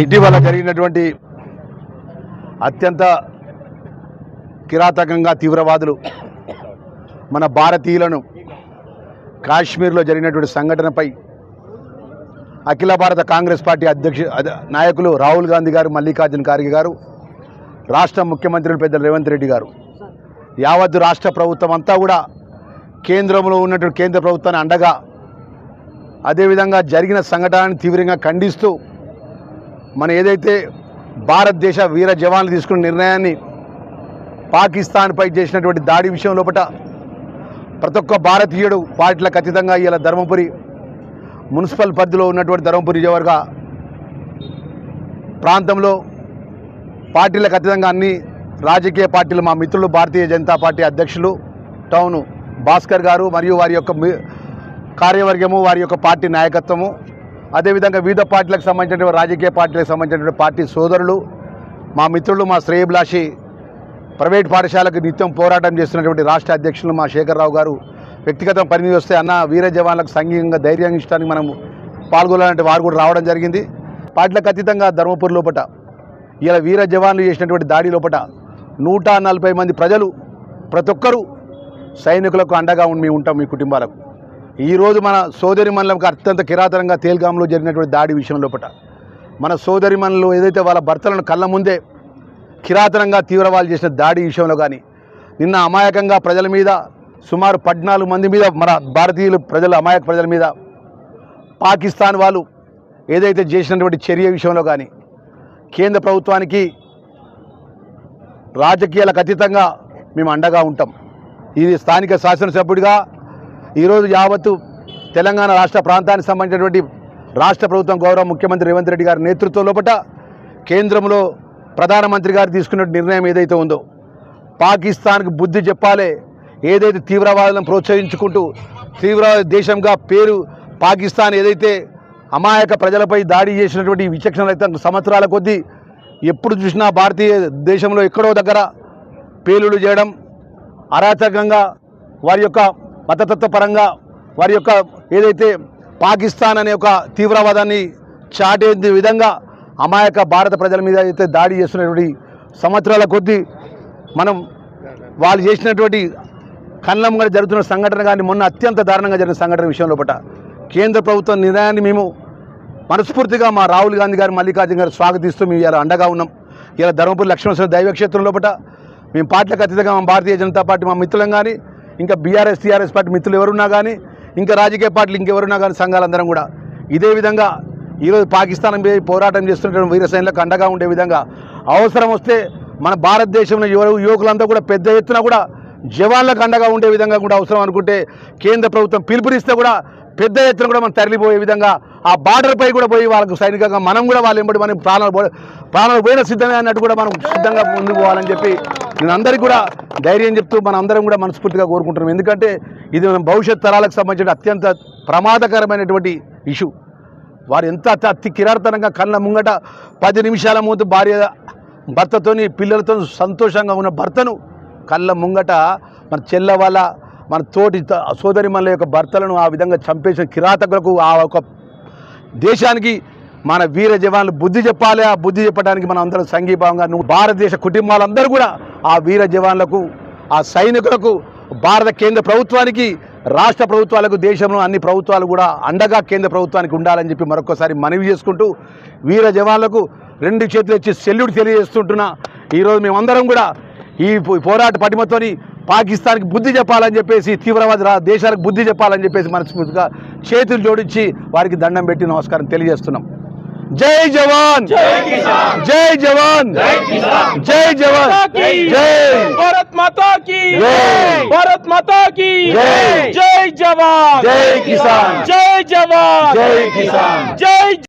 ఇటీవల జరిగినటువంటి అత్యంత కిరాతకంగా తీవ్రవాదులు మన భారతీయులను కాశ్మీర్లో జరిగినటువంటి సంఘటనపై అఖిల భారత కాంగ్రెస్ పార్టీ అధ్యక్ష నాయకులు రాహుల్ గాంధీ గారు మల్లికార్జున ఖార్గే గారు రాష్ట్ర ముఖ్యమంత్రులు పెద్ద రేవంత్ రెడ్డి గారు. యావత్తు రాష్ట్ర ప్రభుత్వం అంతా కూడా కేంద్రంలో ఉన్నటువంటి కేంద్ర ప్రభుత్వాన్ని అండగా అదేవిధంగా జరిగిన సంఘటనని తీవ్రంగా ఖండిస్తూ మన ఏదైతే భారతదేశ వీర జవాన్లు తీసుకున్న నిర్ణయాన్ని పాకిస్తాన్పై చేసినటువంటి దాడి విషయం లోపల ప్రతి ఒక్క భారతీయుడు పార్టీలకు ఖచ్చితంగా ఇలా ధర్మపురి మున్సిపల్ పరిధిలో ఉన్నటువంటి ధర్మపురి నియోజకవర్గ ప్రాంతంలో పార్టీలకు ఖచ్చితంగా అన్ని రాజకీయ పార్టీలు మా మిత్రులు భారతీయ జనతా పార్టీ అధ్యక్షులు టౌను భాస్కర్ గారు మరియు వారి యొక్క మీ- కార్యవర్గము వారి యొక్క పార్టీ నాయకత్వము అదేవిధంగా వివిధ పార్టీలకు సంబంధించినటువంటి రాజకీయ పార్టీలకు సంబంధించినటువంటి పార్టీ సోదరులు మా మిత్రులు మా శ్రేయభిలాషి ప్రైవేట్ పాఠశాలకు నిత్యం పోరాటం చేస్తున్నటువంటి రాష్ట్ర అధ్యక్షులు మా శేఖర్రావు గారు. వ్యక్తిగత పరిమితి వస్తే అన్న వీర జవాన్లకు సంఘీయంగా ధైర్యం ఇష్టానికి మనం పాల్గొనాలంటే వారు కూడా రావడం జరిగింది. పార్టీలకు అతీతంగా ధర్మపురి లోపట ఇలా వీర జవాన్లు చేసినటువంటి దాడి లోపట నూట నలభై మంది ప్రజలు ప్రతి ఒక్కరూ సైనికులకు అండగా ఉండి మేము ఉంటాం మీ కుటుంబాలకు. ఈరోజు మన సోదరి మనలకు అత్యంత కిరాతనంగా తేల్గాంలో జరిగినటువంటి దాడి విషయం లోపట మన సోదరి మనలు ఏదైతే వాళ్ళ భర్తలను కళ్ళ ముందే కిరాతనంగా తీవ్రవాళ్ళు చేసిన దాడి విషయంలో కానీ నిన్న అమాయకంగా ప్రజల మీద సుమారు పద్నాలుగు మంది మీద మన భారతీయులు ప్రజలు అమాయక ప్రజల మీద పాకిస్తాన్ వాళ్ళు ఏదైతే చేసినటువంటి చర్య విషయంలో కానీ కేంద్ర ప్రభుత్వానికి రాజకీయాలకు అతీతంగా మేము అండగా ఉంటాం. ఇది స్థానిక శాసనసభ్యుడిగా ఈరోజు యావత్తు తెలంగాణ రాష్ట్ర ప్రాంతానికి సంబంధించినటువంటి రాష్ట్ర ప్రభుత్వం గౌరవ ముఖ్యమంత్రి రేవంత్ రెడ్డి గారి నేతృత్వం లోపల కేంద్రంలో ప్రధానమంత్రి గారు తీసుకున్న నిర్ణయం ఏదైతే ఉందో పాకిస్తాన్కి బుద్ధి చెప్పాలి ఏదైతే తీవ్రవాదులను ప్రోత్సహించుకుంటూ తీవ్రవాద దేశంగా పేరు పాకిస్తాన్ ఏదైతే అమాయక ప్రజలపై దాడి చేసినటువంటి విచక్షణ రహిత సంవత్సరాల కొద్దీ ఎప్పుడు చూసినా భారతీయ దేశంలో ఎక్కడో దగ్గర పేలుడు చేయడం అరాచకంగా వారి యొక్క మతతత్వ పరంగా వారి యొక్క ఏదైతే పాకిస్తాన్ అనే ఒక తీవ్రవాదాన్ని చాటే విధంగా అమాయక భారత ప్రజల మీద అయితే దాడి చేస్తున్నటువంటి సంవత్సరాల కొద్దీ మనం వాళ్ళు చేసినటువంటి కళ్ళంగా జరుగుతున్న సంఘటన కానీ మొన్న అత్యంత దారుణంగా జరిగిన సంఘటన విషయంలో పట కేంద్ర ప్రభుత్వం నిర్ణయాన్ని మేము మనస్ఫూర్తిగా మా రాహుల్ గాంధీ గారు మల్లికార్జున గారు స్వాగతిస్తూ మేము ఇలా అండగా ఉన్నాం. ఇలా ధర్మపురి లక్ష్మణ దైవక్షేత్రం లోపల మేము పార్టీలకు అతీతంగా మా భారతీయ జనతా పార్టీ మా మిత్రులం కానీ ఇంకా బీఆర్ఎస్ టీఆర్ఎస్ పార్టీ మిత్రులు ఎవరున్నా కానీ ఇంకా రాజకీయ పార్టీలు ఇంకెవరున్నా కానీ సంఘాలందరం కూడా ఇదే విధంగా ఈరోజు పాకిస్తాన్ పోరాటం చేస్తున్నటువంటి వీరసైన్యులకు అండగా ఉండే విధంగా అవసరం వస్తే మన భారతదేశంలో యువ యువకులంతా కూడా పెద్ద ఎత్తున కూడా జవాన్లకు అండగా ఉండే విధంగా కూడా అవసరం అనుకుంటే కేంద్ర ప్రభుత్వం పిలుపునిస్తే కూడా పెద్ద ఎత్తున కూడా మనం తరలిపోయే విధంగా ఆ బార్డర్పై కూడా పోయి వాళ్ళకు సైనికంగా మనం కూడా వాళ్ళు ఎంబడి మనం ప్రాణాలు ప్రాణాలు పోయిన సిద్ధమే అన్నట్టు కూడా మనం సిద్ధంగా ముందుకు పోవాలని చెప్పి నేను అందరికీ కూడా ధైర్యం చెప్తూ మనం అందరం కూడా మనస్ఫూర్తిగా కోరుకుంటున్నాం. ఎందుకంటే ఇది మన భవిష్యత్ తరాలకు సంబంధించిన అత్యంత ప్రమాదకరమైనటువంటి ఇష్యూ. వారు ఎంత అతి అతి కిరాతనంగా కళ్ళ ముంగట పది నిమిషాల ముందు భార్య భర్తతోని పిల్లలతో సంతోషంగా ఉన్న భర్తను కళ్ళ ముంగట మన చెల్ల వాళ్ళ మన తోటి సోదరి మనల యొక్క భర్తలను ఆ విధంగా చంపేసిన కిరాతకులకు ఆ ఒక దేశానికి మన వీర జవాన్లు బుద్ధి చెప్పాలి. ఆ బుద్ధి చెప్పడానికి మనం అందరం సంఘీభావంగా నువ్వు భారతదేశ కుటుంబాలందరూ కూడా ఆ వీర జవాన్లకు ఆ సైనికులకు భారత కేంద్ర ప్రభుత్వానికి రాష్ట్ర ప్రభుత్వాలకు దేశంలో అన్ని ప్రభుత్వాలు కూడా అండగా కేంద్ర ప్రభుత్వానికి ఉండాలని చెప్పి మరొకసారి మనవి చేసుకుంటూ వీర జవాన్లకు రెండు చేతులు ఇచ్చి సెల్యూట్ తెలియజేస్తుంటున్నా. ఈరోజు మేమందరం కూడా ఈ పోరాట పటిమతోని పాకిస్తాన్కి బుద్ధి చెప్పాలని చెప్పేసి తీవ్రవాద దేశాలకు బుద్ధి చెప్పాలని చెప్పేసి మనస్ఫూర్తిగా చేతులు జోడించి వారికి దండం పెట్టి నమస్కారం తెలియజేస్తున్నాం. జై జవాన్! జై జవాన్! జై జవాన్! జై భారత్ మాతా భారత్ మాతా జై జవాన్! జై కిసాన్! జై జవాన్! జై కిసాన్! జై